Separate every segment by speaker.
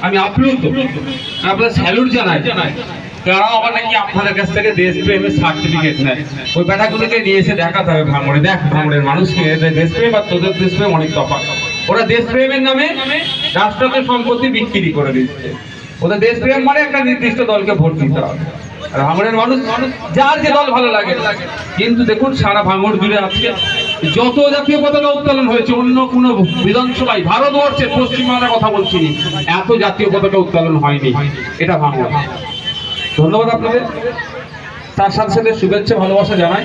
Speaker 1: আমি আপ্লুত। আপনার স্যালুট জানাই। তারাও আবার নাকি আপনাদের কাছ থেকে দেশপ্রেমের সার্টিফিকেট নেয়। ওই ব্যাটাগুলোকে নিয়ে এসে দেখাতে হবে ভাঙড়ে। দেখ, ভাঙড়ের মানুষকে দেশপ্রেম আর তোদের দেশপ্রেম অনেক তফাৎ। ওরা দেশপ্রেমের নামে রাষ্ট্রকে সম্পত্তি বিক্রি করে দিচ্ছে। ওদের দেশপ্রেম মানে একটা নির্দিষ্ট দলকে ভোট দিতে হবে। ভাঙড়ের মানুষ, যার যে দল ভালো লাগে। কিন্তু দেখুন, সারা ভাঙড় জুড়ে আজকে যত জাতীয় পতাকা উত্তোলন হয়েছে, অন্য কোনো বিধানসভায়, ভারতবর্ষের পশ্চিমবাংলার কথা বলছি এত জাতীয় পতাকা উত্তোলন হয়নি। এটা ভাঙড় ধন্যবাদ আপনাদের। তার সাথে সাথে শুভেচ্ছা, ভালোবাসা জানাই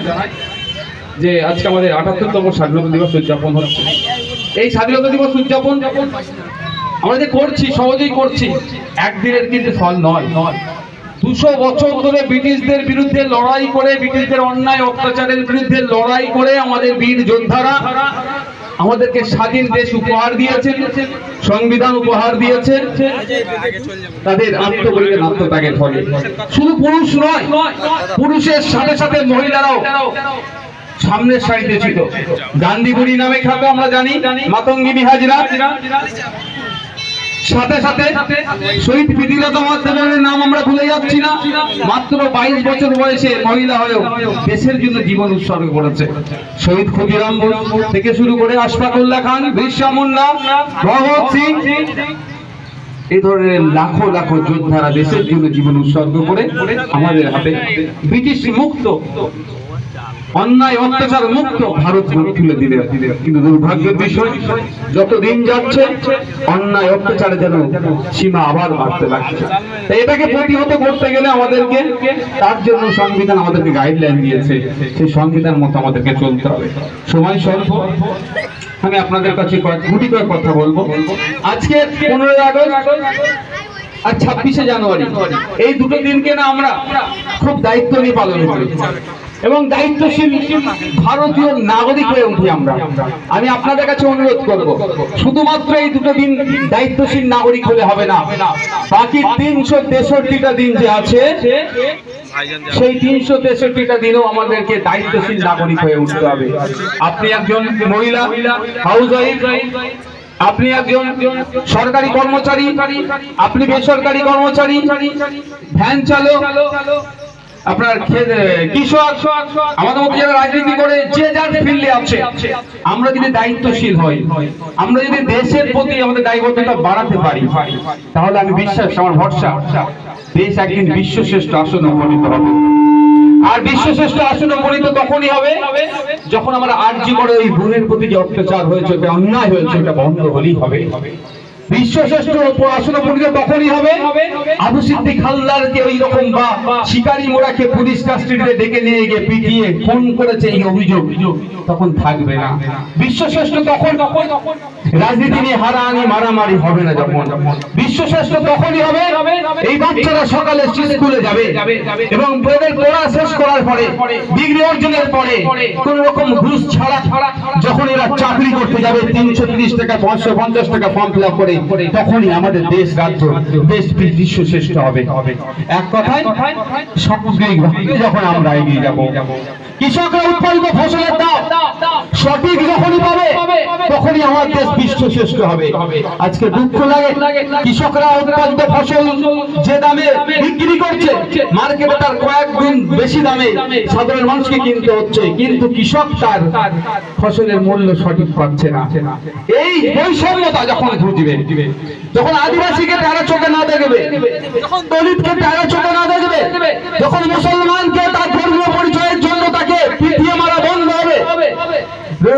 Speaker 1: যে আজকে আমাদের আটাত্তরতম স্বাধীনতা দিবস উদযাপন হচ্ছে। এই স্বাধীনতা দিবস উদযাপন আমরা যে করছি, সহজেই করছি, একদিনের কিন্তু ফল নয় নয়। দুশো বছর ধরে ব্রিটিশদের বিরুদ্ধে লড়াই করে, ব্রিটিশদের অন্যায় অত্যাচারের বিরুদ্ধে লড়াই করে আমাদের বীর যোদ্ধারা আমাদেরকে স্বাধীন দেশ উপহার দিয়েছেন, সংবিধান উপহার দিয়েছেন। তাদের আত্মবলিদান আত্মত্যাগের ফলে। শুধু পুরুষ নয়, পুরুষের সাথে সাথে মহিলারাও সামনের সারিতে ছিল। গান্ধী বুড়ি নামে খ্যাত আমরা জানি, মাতঙ্গিনী হাজরা। সাথে সাথে শহীদ প্রীতিলতা মাধ্যমের নাম আমরা ভুলে যাচ্ছি না। মাত্র বাইশ বছর বয়সে মহিলা হয়েও দেশের জন্য জীবন উৎসর্গ করেছে। শহীদ ক্ষুদিরাম থেকে শুরু করে আশফাকুল্লাহ খান, বিরসা মুন্ডা ভগৎ সিং এই ধরনের লাখো লাখো যোদ্ধারা দেশের জন্য জীবন উৎসর্গ করে আমাদের হাতে ব্রিটিশ মুক্ত অন্যায়, অত্যাচার মুক্ত ভারত তুলে দিলে। কিন্তু দুর্ভাগ্যের বিষয়, যত দিন যাচ্ছে, অন্যায়, অত্যাচারে যেন সীমা আবার বাড়তে লাগছে। এটাকে প্রতিহত করতে গেলে আমাদেরকে, তার জন্য সংবিধান আমাদেরকে গাইডলাইন দিয়েছে। সেই সংবিধান মতো আমাদেরকে চলতে হবে। সময় স্বল্প। আমি আপনাদের কাছে কয়েক গুটি কয়েক কথা বলব। আজকে পনেরোই আগস্ট আর ছাব্বিশে জানুয়ারি। এই দুটো দিনকে না আমরা খুব দায়িত্ব নিয়ে পালন করি। এবং দায়িত্বশীল ভারতীয় নাগরিক হয়ে উঠি আমরা। আমি আপনাদের কাছে অনুরোধ করব, শুধুমাত্র এই দুটো দিন দায়িত্বশীল নাগরিক হলে হবে না। বাকি তিনশো তেষট্টিটা দিন যে আছে, সেই তিনশো তেষট্টিটা দিনও আমাদেরকে দায়িত্বশীল নাগরিক হয়ে উঠতে হবে। আপনি একজন মহিলা হাউস ওয়াইফ আপনি একজন সরকারি কর্মচারী, আপনি বেসরকারি কর্মচারী, ভ্যান চালক আপনার কৃষক আমাদের মধ্যে যারা রাজনীতি করে, যে যার ফিল্ডে আছে, আমরা যদি দায়িত্বশীল হই, আমরা যদি দেশের প্রতি আমাদের বাড়াতে পারি, তাহলে আমি বিশ্বাস, আমার ভরসা, দেশ একদিন বিশ্বশ্রেষ্ঠ আসন উপনীত হবে। আর বিশ্বশ্রেষ্ঠ আসন উপনীত তখনই হবে, যখন আমরা আর্জি করে ওই বোনের প্রতি যে অত্যাচার হয়েছে অন্যায় হয়েছে, ওটা বন্ধ হলেই হবে। বিশ্বশ্রেষ্ঠ আসন উপনীত তখনই হবে। আবু সিদ্দিক হালদারকে ওই রকম বা শিকারি মোড়াকে পুলিশ কাস্টডিতে ডেকে নিয়ে গিয়ে পিটিয়ে ফোন করেছে এই অভিযোগ। তখন থাকবে না। বিশ্বশ্রেষ্ঠ তখন রাজনীতি নিয়ে হারাহানি মারামারি হবে না যখন। বিশ্বশ্রেষ্ঠ তখনই হবে। এই বাচ্চারা সকালে স্কুলে যাবে। এবং পড়া শেষ করার পরে ডিগ্রি অর্জনের পরে কোন রকম ঘুষ ছাড়া যখন এরা চাকরি করতে যাবে তিনশো তিরিশ টাকা পাঁচশো পঞ্চাশ টাকা ফর্ম ফিল করে তখনই আমাদের দেশ রাজ্য দেশ বিশ্ব শ্রেষ্ঠ হবে। এক কথায় সামগ্রিকভাবে যখন আমরা এগিয়ে যাব। কৃষকরা উৎপাদিত ফসলের কৃষক তার ফসলের মূল্য সঠিক পাচ্ছে না। এই বৈষম্যতা যখন ঘুরবে যখন আদিবাসীকে তারা চোখে না দেখবে, যখন দলিতকে তারা চোখে না দেখবে, যখন মুসলমানকে তার ধর্মীয় পরিচয়ের জন্য তাকে পিটিয়ে মারা বন্ধ হবে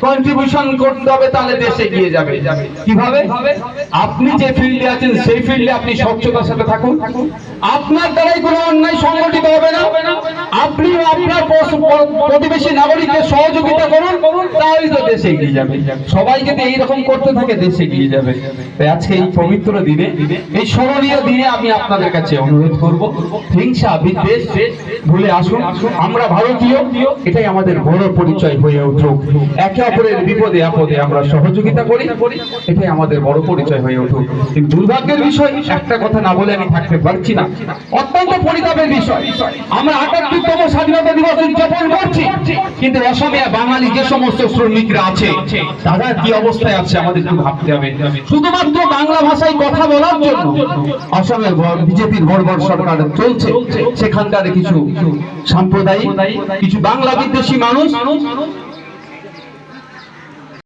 Speaker 1: কন্ট্রিবিউশন করতে হবে, তাহলে দেশে গিয়ে যাবে। কীভাবে? আপনি যে ফিল্ডে আছেন, সেই ফিল্ডে আপনি স্বচ্ছতার সাথে থাকুন। আপনার দ্বারাই কোনো অন্যায় সংগঠিত হবে না। আপনি আপনার প্রতিবেশী নাগরিকদের সহযোগিতা করুন। তো দেশ এগিয়ে যাবে। সবাই যদি এইরকম করতে থাকে, দেশ এগিয়ে যাবে। তাই আজকে এই পবিত্র দিনে, এই স্মরণীয় দিনে আমি আপনাদের কাছে অনুরোধ করব, হিংসা, বিদ্বেষ ভুলে আসুন। আমরা ভারতীয়, এটাই আমাদের বড় পরিচয় হয়ে উঠুক। একে অপরের বিপদে আপদে আমরা সহযোগিতা করি, এটাই আমাদের বড় পরিচয় হয়ে উঠুক। কিন্তু দুর্ভাগ্যের বিষয়, একটা কথা না বলে আমি থাকতে পারছি না। অত্যন্ত পরিতাপের বিষয়। আমরা আটাত্তরতম স্বাধীনতা দিবস উদযাপন করছি। কিন্তু অসমিয়া বাঙালি যে সমস্ত শ্রমিকরা আছে তারা কি অবস্থায় আছে আমাদের একটু ভাবতে হবে। শুধুমাত্র বাংলা ভাষায় কথা বলার জন্য অসমের বিজেপির বর্বর সরকার চলছে। সেখানকার কিছু সাম্প্রদায়িক, কিছু বাংলা বিদ্বেষী মানুষ